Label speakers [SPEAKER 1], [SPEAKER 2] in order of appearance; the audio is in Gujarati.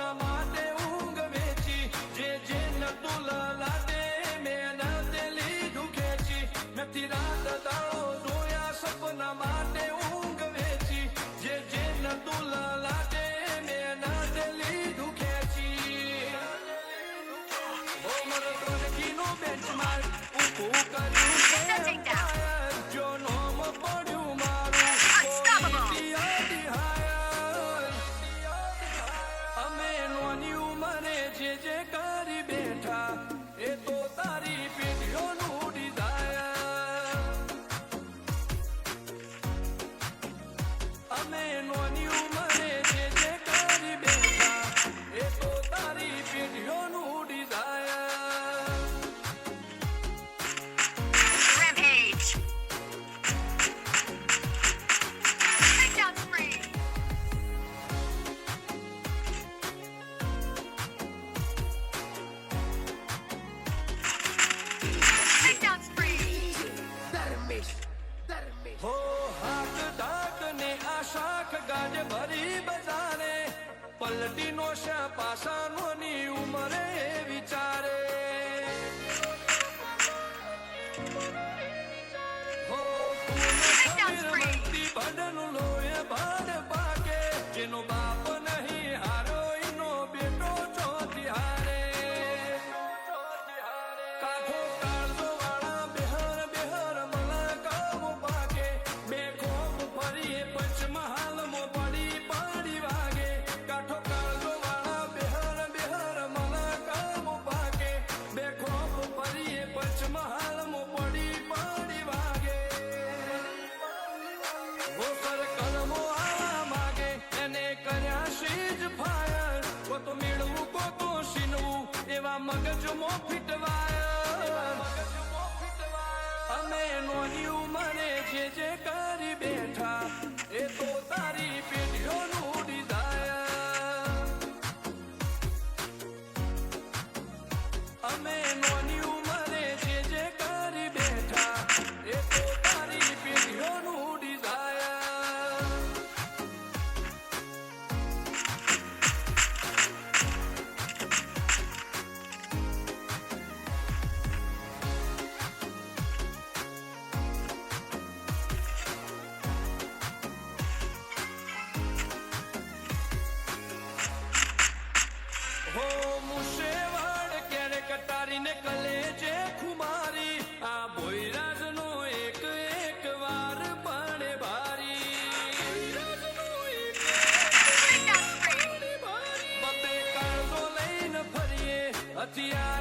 [SPEAKER 1] સપના માટે ઊંઘ વેચી, જે જે નતું લાટે મેં તે લીધું ખેંચી નથી રાત દાડો જોયા સપના માટે ઊંઘ વેચી, જે જે નતું લાટે મેં તે લીધું ખેંચી ઉમર તોડકીનું benchmark ઊભું કર્યું. પલટી નો શા પાસાનો ની ઉમરે વિચારે. ભડનું લોહે ભાડ પાકે, જેનો બાપ નહીં હારો, એનો બેટો ચોથી હારે. કાઠો મગજમાં ફીટવાય. અમે નોની ઉંમરે જે જે કરી બેઠા એ તો તારી પેઢીઓનું the